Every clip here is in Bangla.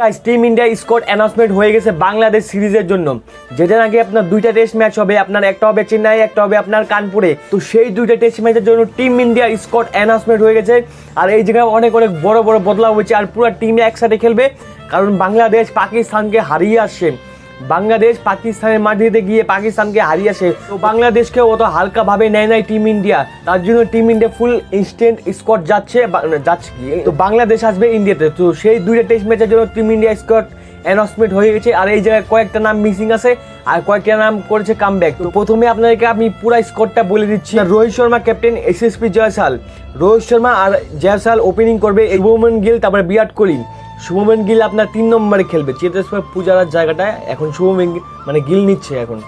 Guys team India score announcement হয়ে গেছে বাংলাদেশ সিরিজের জন্য। যেটা নাকি আপনার দুইটা টেস্ট ম্যাচ হবে, আপনার একটা হবে চেন্নাই, একটা হবে আপনার কানপুরে। তো সেই দুইটা টেস্ট ম্যাচের জন্য টিম ইন্ডিয়া স্কোর অ্যানাউন্সমেন্ট হয়ে গেছে। আর এই জায়গায় অনেক অনেক বড় বড় বদলাও হয়েছে আর পুরো টিমে একসাথে খেলবে। কারণ বাংলাদেশ পাকিস্তানকে হারিয়ে আসছে। বাংলাদেশ পাকিস্তানের মাটিতে গিয়ে পাকিস্তানকে হারিয়ে আসে। তো বাংলাদেশকে অত হালকাভাবে নেয় নাই টিম ইন্ডিয়া। তার জন্য team India full instant squad যাচ্ছে যাচ্ছে কি? তো বাংলাদেশ আসবে ইন্ডিয়াতে। তো সেই দুইটা টেস্ট ম্যাচের জন্য টিম ইন্ডিয়া স্কোয়াড অ্যানাউন্সমেন্ট হয়ে গেছে। আর এই জায়গায় কয়েকটা নাম মিসিং আছে আর কয়েকটা নাম করেছে কামব্যাক তো প্রথমে আপনাদেরকে আমি পুরো স্কোরটা বলে দিচ্ছি। রোহিত শর্মা ক্যাপ্টেন এসএসপি জয়সাল। রোহিত শর্মা আর জয়সাল ওপেনিং করবে শুভমন গিল তারপরে বিরাট কোহলি। শুভমন গিল আপনার তিন নম্বরে খেলবে। চেতেশ্বর পূজারার জায়গাটা এখন শুভমেন মানে গিল নিচ্ছে এখন।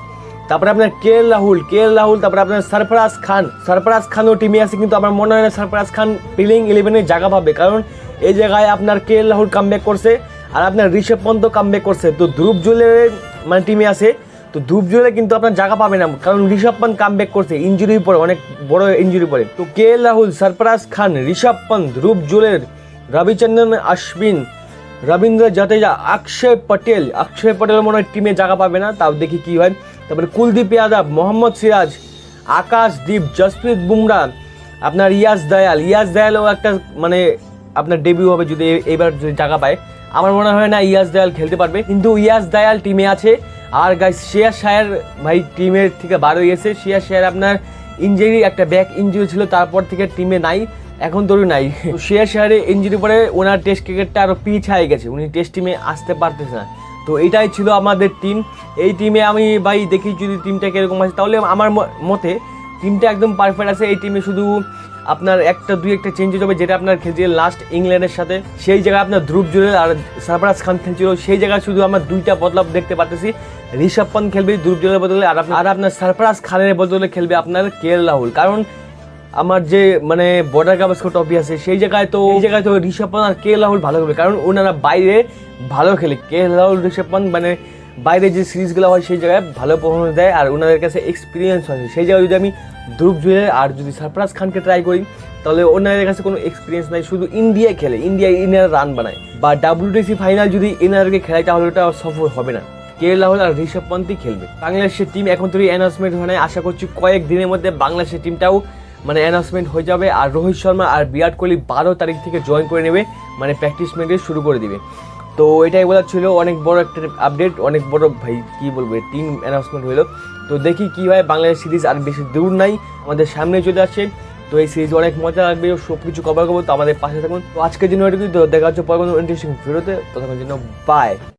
তারপরে আপনার কে এল রাহুল, কে এল রাহুল, তারপরে আপনার সরফরাজ খান। সরফরাজ খানও টিমে আছে, কিন্তু আমার মনে হয় না সরফরাজ খান প্লেইং ইলেভেনে জায়গা পাবে। কারণ এই জায়গায় আপনার কে এল রাহুল কামব্যাক করছে, আর আপনার ঋষভ পন্ত কামব্যাক করছে। তো ধ্রুব জুয়েলের মানে টিমে আছে, তো ধ্রুব জুয়েলে কিন্তু আপনার জায়গা পাবে না। কারণ ঋষভ পন্ত কামব্যাক করছে ইঞ্জুরির পরে, অনেক বড় ইঞ্জুরি পরে। তো কে এল রাহুল, সরফরাজ খান, ঋষভ পন্ত, ধ্রুব জুয়েলের, রবিচন্দ্রন অশ্বিন রবীন্দ্র জাদেজা অক্ষয় পটেল। অক্ষয় পটেল মনে হয় টিমে জায়গা পাবে না, তাও দেখি কি হয়। তারপরে কুলদীপ যাদব, মোহাম্মদ সিরাজ, আকাশদীপ, জসপ্রীত বুমরা, আপনার ইয়াস দয়াল। ইয়াস দয়ালও একটা মানে আপনার ডেবিউ হবে যদি এবার যদি জায়গা পায়। আমার মনে হয় না ইয়াস দয়াল খেলতে পারবে, কিন্তু ইয়াস দয়াল টিমে আছে। আর গাই শ্রেয়াস শায়ার ভাই টিমের থেকে বার গেছে শ্রেয়াস শায়ার আপনার ইঞ্জুরি একটা ব্যাক ইঞ্জুরি ছিল, তারপর থেকে টিমে নাই। এখন তোর নাই। শেয়ার শেয়ারে ইঞ্জুরি পরে ওনার টেস্ট ক্রিকেটটা আরও পিছায় গেছে। উনি টেস্ট টিমে আসতে পারতেছে না। তো এটাই ছিল আমাদের টিম এই টিমে আমি ভাই দেখি যদি টিমটা কীরকম আছে। তাহলে আমার মতে টিমটা একদম পারফেক্ট আছে। এই টিমে শুধু আপনার একটা, দুই একটা চেঞ্জ হয়ে যাবে। যেটা আপনার খেলছিল লাস্ট ইংল্যান্ডের সাথে। সেই জায়গায় আপনার ধ্রুব জুয়েল আর সরফরাজ খান খেলছিল। সেই জায়গায় শুধু আমরা দুইটা বদলাব দেখতে পারতেছি। ঋষভ পন্ত খেলবে, ধ্রুব জুয়েলের বদলে। আর আপনার আর আপনার সরফরাজ খানের বদলে খেলবে আপনার কে রাহুল। কারণ আমার যে মানে বর্ডার গাভাস্কর টপি আছে, সেই জায়গায় তো এই জায়গায় তো ঋষভ পন্ত আর কে রাহুল ভালো খেলবে? কারণ ওনারা বাইরে ভালো খেলে। কে রাহুল ঋষভ পন্ত মানে বাইরে যে সিরিজগুলো হয়, সেই জায়গায় ভালো পারফরমেন্স দেয় আর ওনাদের কাছে এক্সপিরিয়েন্স আছে সেই জায়গায় যদি আমি ধ্রুব জুয়েল আর যদি সরফরাজ খানকে ট্রাই করি, তাহলে ওনাদের কাছে কোনো এক্সপিরিয়েন্স নাই, শুধু ইন্ডিয়ায় খেলে। ইন্ডিয়া ইনারা রান বানায়। বা ডাব্লিউটিসি ফাইনাল যদি এনারকে খেলায় তাহলে ওটা সফল হবে না। কে রাহুল আর ঋষভ পন্তই খেলবে। বাংলাদেশের টিম এখন তৈরি অ্যানাউন্সমেন্ট হয়। আশা করছি কয়েক দিনের মধ্যে বাংলাদেশের টিমটাও মানে অ্যানাউন্সমেন্ট হয়ে যাবে আর রোহিত শর্মা আর বিরাট কোহলি বারো তারিখ থেকে জয়েন করে নেবে মানে প্র্যাকটিস ম্যাচে শুরু করে দিবে। তো এটাই বলার ছিল, অনেক বড় একটা আপডেট অনেক বড় ভাই, কি বলব টিম অ্যানাউন্সমেন্ট হলো। তো দেখি কি হয়, বাংলাদেশ সিরিজ আর বেশি দূর নাই, আমাদের সামনে চলে আসছে। তো এই সিরিজ অনেক মজা লাগবে সব কিছু কভার করব, তো আমাদের পাশে থাকুন। তো আজকের জন্য এটুকুই, তো দেখা হচ্ছে পরে কোনো ইন্টারেস্টিং ভিডিওতে ততক্ষণ জন্য বাই